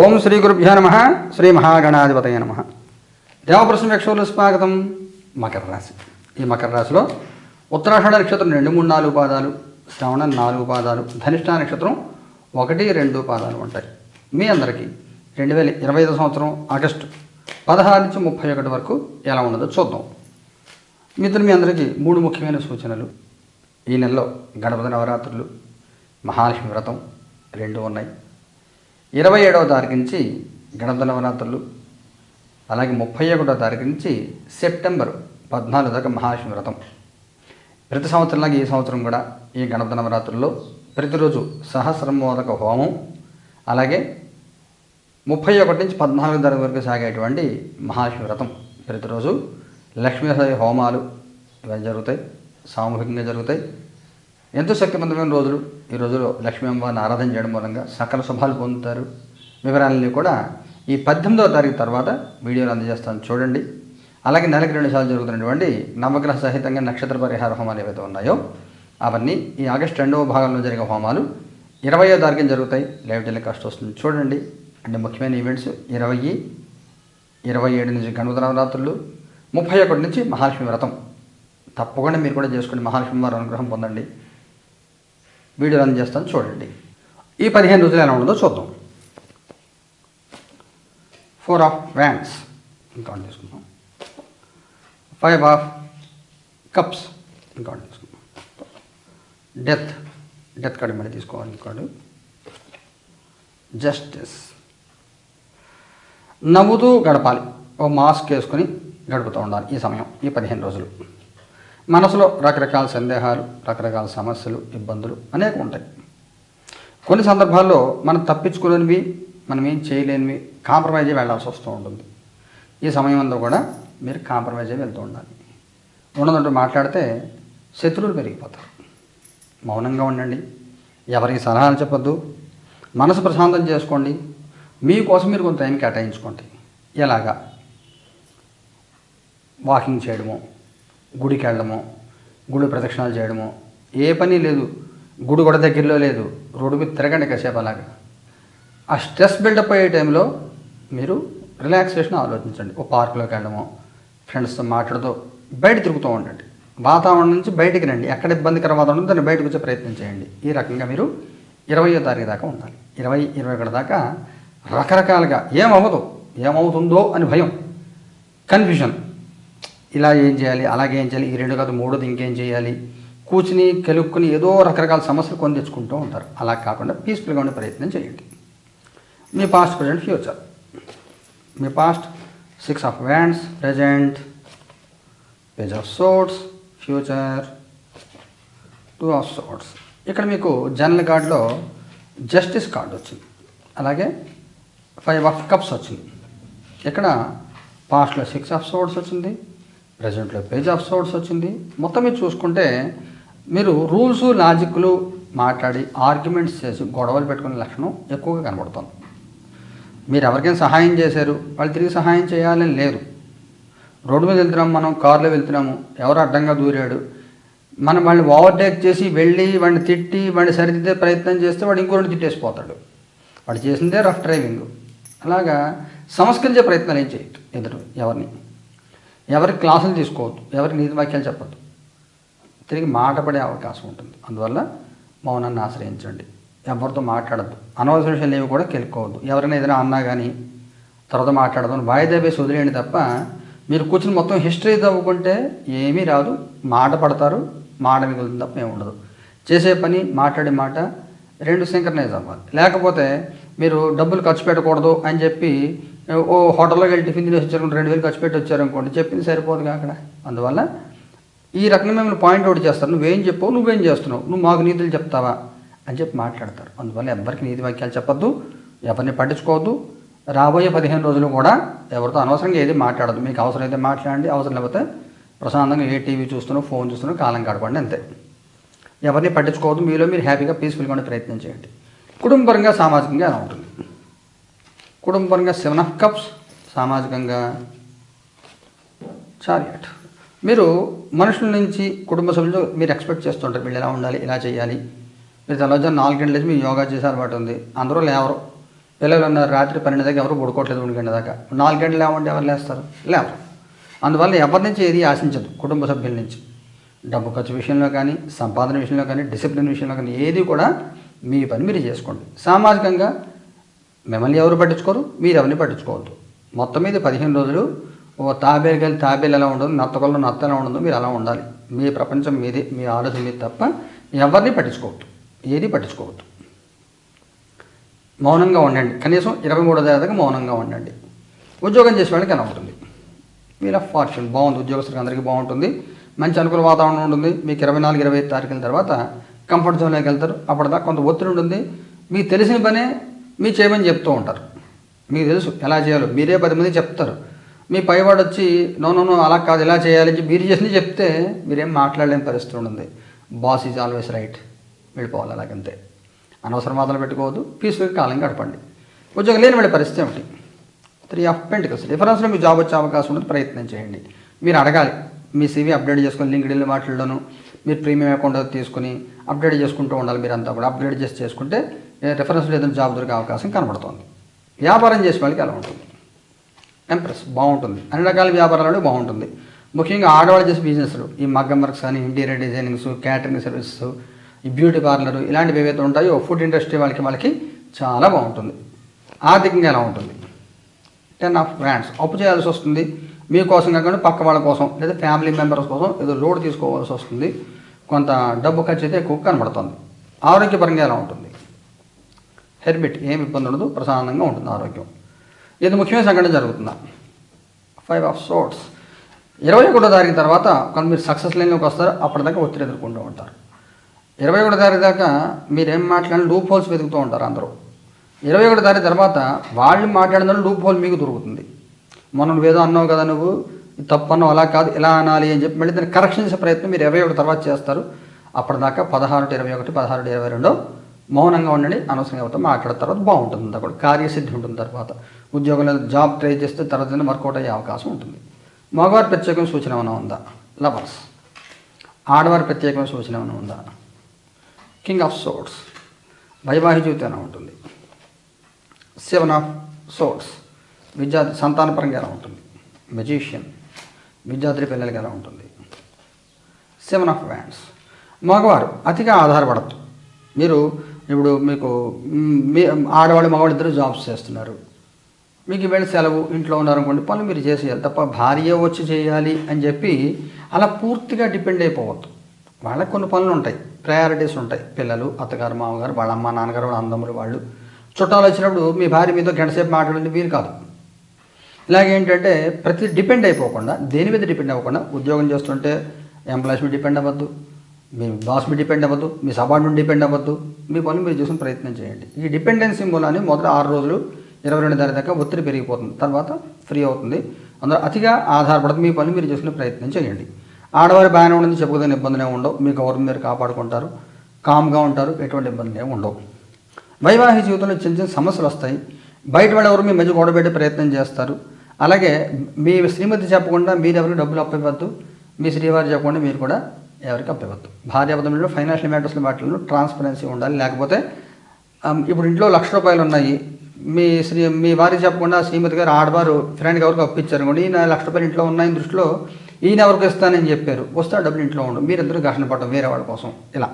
ఓం శ్రీ గురుభ్యో నమ. శ్రీ మహాగణాధిపతయ నమ. దేవప్రశ్న యక్షులు స్వాగతం. మకర రాశి. ఈ మకర రాశిలో ఉత్తరాషాఢ నక్షత్రం రెండు మూడు నాలుగు పాదాలు శ్రవణ నాలుగు పాదాలు ధనిష్ట నక్షత్రం ఒకటి రెండు పాదాలు ఉంటాయి. మీ అందరికీ రెండు వేల ఇరవై ఐదు సంవత్సరం ఆగస్టు పదహారు నుంచి ముప్పై ఒకటి వరకు ఎలా ఉన్నదో చూద్దాం. మిత్రులు మీ అందరికీ మూడు ముఖ్యమైన సూచనలు. ఈ నెలలో గణపతి నవరాత్రులు మహాలక్ష్మి వ్రతం రెండు ఉన్నాయి. ఇరవై ఏడవ తారీఖు నుంచి గణపతి నవరాత్రులు అలాగే ముప్పై ఒకటో తారీఖు నుంచి సెప్టెంబర్ పద్నాలుగు దాకా మహాలక్ష్మి ప్రతి సంవత్సరంలాగా ఈ సంవత్సరం కూడా ఈ గణపతి నవరాత్రుల్లో ప్రతిరోజు సహస్రమోదక హోమం అలాగే ముప్పై ఒకటి నుంచి పద్నాలుగు తారీఖు వరకు సాగేటువంటి మహాలక్ష్మి వ్రతం ప్రతిరోజు లక్ష్మీదేవి హోమాలు ఇవన్నీ జరుగుతాయి సామూహికంగా జరుగుతాయి. ఎంతో శక్తివంతమైన రోజులు? ఈ రోజులో లక్ష్మీ అమ్మవారిని ఆరాధన చేయడం మూలంగా సకల శుభాలు పొందుతారు. వివరాలని కూడా ఈ పద్దెనిమిదవ తారీఖు తర్వాత వీడియోలు అందజేస్తాను. చూడండి. అలాగే నెలకి రెండు సార్లు జరుగుతున్నటువంటి నవగ్రహ సహితంగా నక్షత్ర పరిహార హోమాలు ఏవైతే ఉన్నాయో అవన్నీ ఈ ఆగస్టు రెండవ భాగంలో జరిగే హోమాలు ఇరవయో తారీఖున జరుగుతాయి. లైవ్ టెలికాస్ట్ వస్తుంది. చూడండి. అంటే ముఖ్యమైన ఈవెంట్స్ ఇరవై ఇరవై ఏడు నుంచి గణపతి నవరాత్రులు ముప్పై ఒకటి నుంచి మహాలక్ష్మి వ్రతం. తప్పకుండా మీరు కూడా చేసుకోండి మహాలక్ష్మి వారి అనుగ్రహం పొందండి. వీడియో రన్ చేస్తాను చూడండి. ఈ పదిహేను రోజులు ఎలా ఉండదో చూద్దాం. ఫోర్ ఆఫ్ వ్యాండ్స్ ఇంకౌంట్ చేసుకుందాం. ఫైవ్ ఆఫ్ కప్స్ ఇంకా చేసుకుందాం. డెత్ డెత్ కార్డు మళ్ళీ తీసుకోవాలి కార్డు జస్టిస్ నవ్వుతూ గడపాలి. ఓ మాస్క్ వేసుకొని గడుపుతూ ఉండాలి ఈ సమయం ఈ పదిహేను రోజులు. మనసులో రకరకాల సందేహాలు రకరకాల సమస్యలు ఇబ్బందులు అనేక ఉంటాయి. కొన్ని సందర్భాల్లో మనం తప్పించుకోలేనివి మనం ఏం చేయలేనివి కాంప్రమైజ్ అయ్యి వెళ్ళాల్సి వస్తూ ఉంటుంది. ఈ సమయం కూడా మీరు కాంప్రమైజ్ అయ్యి వెళ్తూ ఉండాలి. ఉండదంటూ మాట్లాడితే శత్రువులు పెరిగిపోతారు. మౌనంగా ఉండండి. ఎవరికి సలహాలు చెప్పొద్దు. మనసు ప్రశాంతం చేసుకోండి. మీకోసం మీరు కొంత టైం కేటాయించుకోండి. ఎలాగా? వాకింగ్ చేయడము గుడికి వెళ్ళడము గుడి ప్రదక్షిణాలు చేయడము. ఏ పని లేదు. గుడి కూడా దగ్గరలో లేదు. రోడ్డు మీద తిరగండి కాసేపు అలాగా. ఆ స్ట్రెస్ బిల్డప్ అయ్యే టైంలో మీరు రిలాక్సేషన్ ఆలోచించండి. ఓ పార్కులోకి వెళ్ళడము ఫ్రెండ్స్తో మాట్లాడుతూ బయట తిరుగుతూ ఉండండి. వాతావరణం నుంచి బయటికి రండి. ఎక్కడ ఇబ్బందికర వాతావరణం దాన్ని బయటకు వచ్చే ప్రయత్నం చేయండి. ఈ రకంగా మీరు ఇరవయో తారీఖు దాకా ఉండాలి. ఇరవై ఇరవై ఒకటి దాకా రకరకాలుగా ఏమవ్వదు. ఏమవుతుందో అని భయం కన్ఫ్యూజన్. ఇలా ఏం చేయాలి? అలాగే ఏం చేయాలి? ఈ రెండు కాదు మూడోది ఇంకేం చేయాలి? కూర్చుని కెలుక్కుని ఏదో రకరకాల సమస్యలు కొని తెచ్చుకుంటూ ఉంటారు. అలా కాకుండా పీస్ఫుల్గా ఉండే ప్రయత్నం చేయండి. మీ past present future me past six of wands present page of swords future two of swords ఇక్కడ మీకు జనరల్ కార్డులో జస్టిస్ కార్డు వచ్చింది. అలాగే ఫైవ్ ఆఫ్ కప్స్ వచ్చింది. ఇక్కడ పాస్ట్లో సిక్స్ ఆఫ్ సోట్స్ వచ్చింది. ప్రజెంట్లో పేజ్ ఆఫ్ సోర్ట్స్ వచ్చింది. మొత్తం మీరు చూసుకుంటే మీరు రూల్స్ లాజిక్లు మాట్లాడి ఆర్గ్యుమెంట్స్ చేసి గొడవలు పెట్టుకునే లక్షణం ఎక్కువగా కనబడుతుంది. మీరు ఎవరికైనా సహాయం చేశారు? వాళ్ళు తిరిగి సహాయం చేయాలని లేరు. రోడ్డు మీద వెళ్తున్నాము మనం కారులో వెళ్తున్నాము. ఎవరు అడ్డంగా దూరాడు? మనం వాళ్ళని ఓవర్టేక్ చేసి వెళ్ళి వాడిని తిట్టి వాడిని సరిదిద్దే ప్రయత్నం చేస్తే వాడు ఇంకో రెండు తిట్టేసిపోతాడు. వాడు చేసిందే రఫ్ డ్రైవింగ్. అలాగా సంస్కరించే ప్రయత్నాలు ఏం చేయొద్దు. ఎదురు ఎవరిని? ఎవరికి క్లాసులు తీసుకోవద్దు ఎవరికి నీతి వాక్యాలు చెప్పద్దు. తిరిగి మాటపడే అవకాశం ఉంటుంది. అందువల్ల మౌనాన్ని ఆశ్రయించండి. ఎవరితో మాట్లాడద్దు. అనవసర విషయాలు ఏవి కూడా కెలుక్కోవద్దు. ఎవరైనా ఏదైనా అన్నా కానీ తర్వాత మాట్లాడదాం వాయిదా వేసి వదిలేయండి తప్ప మీరు కూర్చుని మొత్తం హిస్టరీ తవ్వుకుంటే ఏమీ రాదు. మాట పడతారు. మాట మిగులుతుంది తప్ప ఏమి ఉండదు. చేసే పని మాట్లాడే మాట రెండు సింక్రనైజ్ అవ్వాలి. లేకపోతే మీరు డబ్బులు ఖర్చు పెట్టకూడదు అని చెప్పి ఓ హోటల్లోకి వెళ్ళి టిఫిన్ తినేసి వచ్చారు రెండు వేలు ఖర్చు పెట్టి వచ్చారు అనుకోండి చెప్పింది సరిపోదు అక్కడ. అందువల్ల ఈ రకంగా మిమ్మల్ని పాయింట్ అవుట్ చేస్తారు. నువ్వేం చెప్పవు నువ్వేం చేస్తున్నావు నువ్వు మాకు నీతులు చెప్తావా అని చెప్పి మాట్లాడతారు. అందువల్ల ఎవరికి నీతి వాక్యాలు చెప్పొద్దు ఎవరిని పట్టించుకోవద్దు. రాబోయే పదిహేను రోజులు కూడా ఎవరితో అనవసరంగా ఏది మాట్లాడదు. మీకు అవసరం అయితే మాట్లాడండి అవసరం లేకపోతే ప్రశాంతంగా ఏ టీవీ చూస్తున్నావు ఫోన్ చూస్తున్నా కాలం గడపండి అంతే. ఎవరిని పట్టించుకోవద్దు మీలో మీరు హ్యాపీగా పీస్ఫుల్గా ఉండే ప్రయత్నం చేయండి. కుటుంబపరంగా సామాజికంగా ఎలా ఉంటుంది? కుటుంబపరంగా సెవెన్ ఆఫ్ కప్స్ సామాజికంగా చారియట్ మీరు మనుషుల నుంచి కుటుంబ సభ్యులు మీరు ఎక్స్పెక్ట్ చేస్తుంటారు వీళ్ళు ఎలా ఉండాలి ఇలా చేయాలి. మీరు తెల్లవారుజాము నాలుగు గంటల నుంచి మీరు యోగా చేసే అలవాటు ఉంది. అందరూ లేవరు. పిల్లలు ఉన్నారు రాత్రి పన్నెండు దాకా ఎవరు పడుకోవట్లేదు మూడు గంటల దాకా. నాలుగు గంటలు లేవంటే ఎవరు లేస్తారు? లేవరు. అందువల్ల ఎవరి నుంచి ఏది ఆశించదు? కుటుంబ సభ్యుల నుంచి. డబ్బు ఖర్చు విషయంలో కానీ సంపాదన విషయంలో కానీ డిసిప్లిన్ విషయంలో కానీ ఏది కూడా మీ పని మీరు చేసుకోండి. సామాజికంగా మిమ్మల్ని ఎవరు పట్టించుకోరు? మీరు ఎవరిని పట్టించుకోవద్దు. మొత్తం మీద పదిహేను రోజులు ఓ తాబేలు కానీ తాబేలు ఎలా ఉండదు నత్తకొల్ల నత్త ఎలా ఉండదు మీరు అలా ఉండాలి. మీ ప్రపంచం మీదే మీ ఆలోచన మీద తప్ప ఎవరిని పట్టించుకోవద్దు. ఏది పట్టించుకోవద్దు. మౌనంగా ఉండండి. కనీసం ఇరవై మూడో దాకా మౌనంగా ఉండండి. ఉద్యోగం చేసే వాళ్ళకి ఎలా ఉంటుంది? వీల్ ఆఫ్ ఫార్చ్యూన్ బాగుంది. ఉద్యోగస్తులకు అందరికీ బాగుంటుంది. మంచి అనుకూల వాతావరణం ఉంటుంది. మీకు ఇరవై నాలుగు ఇరవై ఐదు తారీఖుల తర్వాత కంఫర్ట్ జోన్లోకి వెళ్తారు. అప్పటిదాకా కొంత ఒత్తిడి ఉంటుంది. మీకు తెలిసిన పనే మీ చేయమని చెప్తూ ఉంటారు. మీకు తెలుసు ఎలా చేయాలో. మీరే పది మంది చెప్తారు. మీ పైవాడు వచ్చి నో నో నో అలా కాదు ఇలా చేయాలని మీరు చేసింది చెప్తే మీరేం మాట్లాడలేని పరిస్థితి ఉంటుంది బాస్ ఈజ్ ఆల్వేస్ రైట్. వెళ్ళిపోవాలి అలాగంతే. అనవసరం వాదనలు పెట్టుకోవద్దు. పీస్ఫుల్గా కాలం గడపండి. ఉద్యోగం లేని వెళ్ళే పరిస్థితి ఏమిటి? Three of pentacles. డిఫరెన్స్లో మీకు జాబ్ వచ్చే అవకాశం ఉంటుంది ప్రయత్నం చేయండి. మీరు అడగాలి. మీ సీవీ అప్డేట్ చేసుకొని లింక్డ్ మాట్లాడను. మీరు ప్రీమియం అకౌంట్ తీసుకుని అప్డేట్ చేసుకుంటూ ఉండాలి. మీరు కూడా అప్డేట్ చేసి చేసుకుంటే రిఫరెన్స్ లేదంటే జాబ్ దొరికే అవకాశం కనబడుతుంది. వ్యాపారం చేసే వాళ్ళకి ఎలా ఉంటుంది? ఎంప్రెస్ బాగుంటుంది. అన్ని రకాల వ్యాపారాలు బాగుంటుంది. ముఖ్యంగా ఆడవాళ్ళు చేసే బిజినెస్లు ఈ మగ్గం వర్క్స్ కానీ ఇంటీరియర్ డిజైనింగ్స్ క్యాటరింగ్ సర్వీసెస్ ఈ బ్యూటీ పార్లర్ ఇలాంటివి ఏవైతే ఉంటాయో ఫుడ్ ఇండస్ట్రీ వాళ్ళకి వాళ్ళకి చాలా బాగుంటుంది. ఆర్థికంగా ఎలా ఉంటుంది? టెన్ ఆఫ్ గ్రాండ్స్ అప్పు చేయాల్సి వస్తుంది. మీకోసం కాకుండా పక్క వాళ్ళ కోసం లేదా ఫ్యామిలీ మెంబర్స్ కోసం ఏదో లోడ్ తీసుకోవాల్సి వస్తుంది. కొంత డబ్బు ఖర్చు అయితే ఎక్కువ కనబడుతుంది. ఆరోగ్యపరంగా ఎలా ఉంటుంది? హెర్బిట్ ఏమి ఇబ్బంది ఉండదు ప్రశాంతంగా ఉంటుంది ఆరోగ్యం. ఇది ముఖ్యమైన సంఘటన జరుగుతుందా. ఫైవ్ ఆఫ్ సోట్స్ ఇరవై ఒకటో తారీఖు తర్వాత కానీ మీరు సక్సెస్ లైన్లోకి వస్తారు అప్పటిదాకా ఒత్తిడి ఎదుర్కొంటూ ఉంటారు. ఇరవై ఒకటో తారీఖు దాకా మీరేం మాట్లాడిన లూప్ హోల్స్ వెతుకుతూ ఉంటారు అందరూ. ఇరవై ఒకటో తారీఖు తర్వాత వాళ్ళు మాట్లాడిన లూప్ హోల్ మీకు దొరుకుతుంది. మనం నువ్వేదో అన్నావు కదా నువ్వు ఇది తప్పు అన్నావు అలా కాదు ఇలా అనాలి అని చెప్పి మళ్ళీ దాన్ని కరెక్షన్ చేసే ప్రయత్నం మీరు ఇరవై ఒకటి తర్వాత చేస్తారు. అప్పటిదాకా పదహారు ఇరవై ఒకటి పదహారు ఇరవై రెండు మౌనంగా ఉండండి అనవసరంగా అవుతాం మాట్లాడిన తర్వాత బాగుంటుంది అంతా కూడా. కార్యసిద్ధి ఉంటుంది తర్వాత. ఉద్యోగంలో జాబ్ ట్రై చేస్తే తర్వాత వర్కౌట్ అయ్యే అవకాశం ఉంటుంది. మగవారి ప్రత్యేకమైన సూచన ఏమైనా ఉందా? లవర్స్ ఆడవారి ప్రత్యేకమైన సూచన ఏమైనా ఉందా? కింగ్ ఆఫ్ సోట్స్ వైవాహిక జీవితం ఎలా ఉంటుంది? సెవెన్ ఆఫ్ సోట్స్ విద్యార్థి సంతానపరంగా ఎలా ఉంటుంది? మెజీషియన్ విద్యార్థి పిల్లలకి ఎలా ఉంటుంది? సెవెన్ ఆఫ్ వ్యాండ్స్ మగవారు అతిగా ఆధారపడద్దు. మీరు ఇప్పుడు మీకు మీ ఆడవాళ్ళు మగవాళ్ళు ఇద్దరు జాబ్స్ చేస్తున్నారు. మీకు ఈవేళ సెలవు ఇంట్లో ఉన్నారనుకోండి పనులు మీరు చేసేయాలి తప్ప భార్య వచ్చి చేయాలి అని చెప్పి అలా పూర్తిగా డిపెండ్ అయిపోవద్దు. వాళ్ళకి కొన్ని పనులు ఉంటాయి ప్రయారిటీస్ ఉంటాయి. పిల్లలు అత్తగారు మామగారు వాళ్ళ అమ్మ నాన్నగారు వాళ్ళ అందములు వాళ్ళు. చుట్టాలు వచ్చినప్పుడు మీ భార్య మీతో గంటసేపు మాట్లాడండి వీలు కాదు. ఇలాగేంటంటే ప్రతి డిపెండ్ అయిపోకుండా దేని మీద డిపెండ్ అవ్వకుండా ఉద్యోగం చేస్తుంటే ఎంప్లాయ్స్ మీద డిపెండ్ అవ్వద్దు. మీ బాస్ మీద డిపెండ్ అవ్వద్దు మీ సబార్డ్ నుండి డిపెండ్ అవ్వద్దు. మీ పనులు మీరు చేసుకుని ప్రయత్నం చేయండి. ఈ డిపెండెన్సీ మూలాన్ని మొదట ఆరు రోజులు ఇరవై రెండు తారీఖు దాకా ఒత్తిడి పెరిగిపోతుంది. తర్వాత ఫ్రీ అవుతుంది. అందులో అతిగా ఆధారపడదు. మీ పనులు మీరు చేసుకునే ప్రయత్నం చేయండి. ఆడవారి బాగానే ఉండదు చెప్పుకోదగిన ఇబ్బందులు ఉండవు. మీ గౌరవం మీరు కాపాడుకుంటారు. కామ్గా ఉంటారు. ఎటువంటి ఇబ్బంది ఉండవు. వైవాహిక జీవితంలో చిన్న చిన్న సమస్యలు వస్తాయి. బయట వాళ్ళెవరు మీ మధ్య గొడవ పెట్టే ప్రయత్నం చేస్తారు. అలాగే మీ శ్రీమతి చెప్పకుండా మీరు డబ్బులు అప్పవద్దు మీ శ్రీవారు చెప్పకుండా మీరు కూడా ఎవరికి అప్పివ్వద్దు భార్యాపదంలో ఫైనాన్షియల్ మ్యాటర్స్లో వాటిలో ట్రాన్స్పరెన్సీ ఉండాలి. లేకపోతే ఇప్పుడు ఇంట్లో లక్ష రూపాయలు ఉన్నాయి. మీ శ్రీ మీ వారికి చెప్పకుండా శ్రీమతి గారు ఆడవారు ఫ్రెండ్కి ఎవరికి అప్పించారు అనుకోండి ఈయన లక్ష రూపాయలు ఇంట్లో ఉన్నాయని దృష్టిలో ఈయన ఎవరికి ఇస్తానని చెప్పారు. వస్తే డబ్బులు ఇంట్లో ఉండవు మీరిద్దరూ ఘర్షణ పడడం వేరే వాళ్ళ కోసం. ఇలా.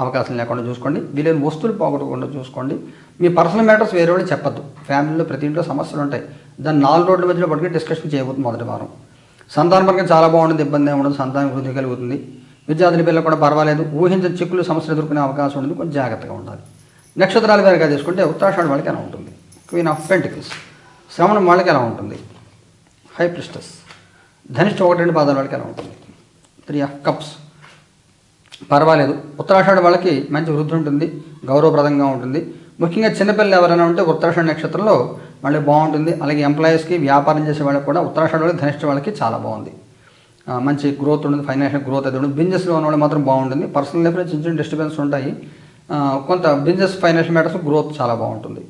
అవకాశం లేకుండా చూసుకోండి. వీలైన వస్తువులు పోగొట్టకుండా చూసుకోండి. మీ పర్సనల్ మ్యాటర్స్ వేరే వాళ్ళు చెప్పద్దు. ఫ్యామిలీలో ప్రతి ఇంట్లో సమస్యలు ఉంటాయి. దాన్ని నాలుగు రోడ్ల మధ్యలో పట్టుకుని డిస్కషన్ చేయబోతుంది మొదటి వారం. సంతాన వర్గం చాలా బాగుంటుంది ఇబ్బంది ఏమి ఉండదు సంతానం వృద్ధి కలుగుతుంది. విద్యార్థుల పిల్లలు కూడా పర్వాలేదు ఊహించిన చిక్కులు సమస్యలు ఎదుర్కొనే అవకాశం ఉంటుంది కొంచెం జాగ్రత్తగా ఉండాలి. నక్షత్రాల వేరుగా తీసుకుంటే ఉత్తరాషాఢ వాళ్ళకి ఎలా ఉంటుంది? క్వీన్ ఆఫ్ పెంటికల్స్ శ్రవణం వాళ్ళకి ఎలా ఉంటుంది? హై ప్రిస్టస్ ధనిష్ట ఒకటి రెండు పాదాల వాళ్ళకి ఎలా ఉంటుంది? త్రీ ఆఫ్ కప్స్ పర్వాలేదు ఉత్తరాషాఢ వాళ్ళకి మంచి వృద్ధి ఉంటుంది గౌరవప్రదంగా ఉంటుంది. ముఖ్యంగా చిన్నపిల్లలు ఎవరైనా ఉంటే ఉత్తరాషాఢ నక్షత్రంలో వాళ్ళకి బాగుంటుంది. అలాగే ఎంప్లాయీస్కి వ్యాపారం చేసే వాళ్ళకి కూడా ఉత్తరాషాఢ వాళ్ళకి ధనిష్ట వాళ్ళకి చాలా బాగుంది. మంచి గ్రోత్ ఉంటుంది ఫైనాన్షియల్ గ్రోత్ అది ఉంటుంది. బిజినెస్లో ఉన్న వాళ్ళు మాత్రం బాగుంటుంది. పర్సనల్ లైఫ్లో చిన్న చిన్న డిస్టర్బెన్స్ ఉంటాయి. కొంత బిజినెస్ ఫైనాన్షియల్ మ్యాటర్స్ గ్రోత్ చాలా బాగుంటుంది.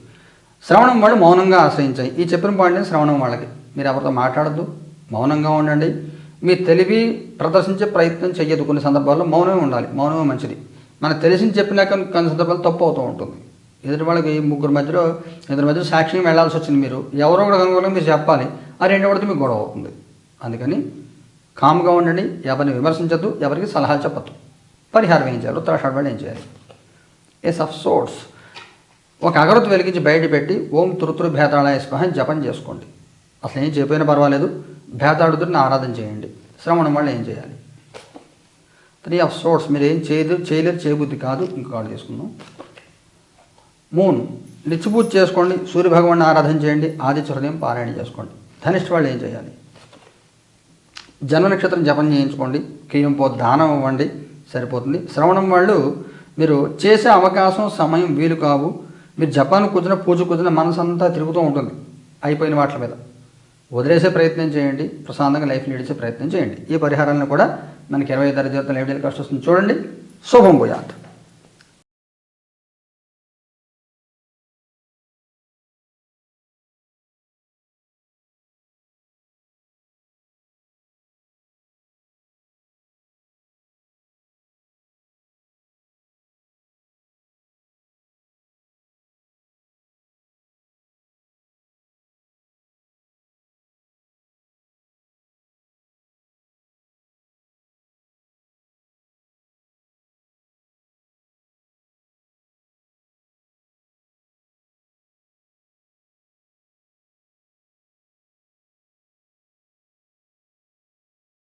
శ్రవణం వాళ్ళు మౌనంగా ఆశ్రయించాయి. ఈ చెప్పిన పాయింట్ని శ్రవణం వాళ్ళకి. మీరు ఎవరితో మాట్లాడద్దు. మౌనంగా ఉండండి. మీ తెలివి ప్రదర్శించే ప్రయత్నం చేయదు కొన్ని సందర్భాల్లో మౌనమే ఉండాలి. మౌనమే మంచిది. మనకు తెలిసింది చెప్పినాక కొన్ని సందర్భాలు తప్పు అవుతూ ఉంటుంది. ఎదుటి వాళ్ళకి ముగ్గురు మధ్యలో ఇద్దరి మధ్యలో సాక్ష్యం వెళ్ళాల్సి వచ్చింది మీరు. ఎవరో కూడా కనుగోలు మీరు చెప్పాలి. ఆ రెండు పడితే మీకు గొడవ అవుతుంది. అందుకని కామ్గా ఉండండి ఎవరిని విమర్శించద్దు ఎవరికి సలహాలు చెప్పద్దు. పరిహారం ఏం చేయాలి ఉత్తరాషాఢ వాళ్ళు ఏం చేయాలి? ఎస్ ఆఫ్ సోర్స్ ఒక అగరత్తు వెలిగించి బయట పెట్టి ఓం తురుతురు భేతాళాయ స్పహ జపం చేసుకోండి. అసలు ఏం చెప్పినా పర్వాలేదు. భేతాడుతుని ఆరాధన చేయండి. శ్రవణం వల్ల ఏం చేయాలి? త్రీ ఆఫ్ సోర్స్ మీరు ఏం చేయదు చేయలేదు చేయబుద్ధి కాదు. ఇంకో కార్డు తీసుకుందాం. మూన్. నిత్యపూజ చేసుకోండి సూర్యభగవాన్ని ఆరాధన చేయండి ఆదిత్య హృదయం పారాయణ చేసుకోండి. ధనిష్ఠ వాళ్ళు ఏం చేయాలి? జన్మ నక్షత్రం జపం చేయించుకోండి కేయంపో దానం ఇవ్వండి సరిపోతుంది. శ్రవణం వాళ్ళు మీరు చేసే అవకాశం సమయం వీలు కావు. మీరు జపాన్ కూర్చున్న పూజ కూర్చున్న మనసంతా తిరుగుతూ ఉంటుంది అయిపోయిన వాటి మీద. వదిలేసే ప్రయత్నం చేయండి ప్రశాంతంగా లైఫ్ లీడ్ ప్రయత్నం చేయండి. ఈ పరిహారాలను కూడా మనకి ఇరవై తరగతి జీవితంలో ఏ కష్టం వస్తుంది. చూడండి. శుభం పోయాత్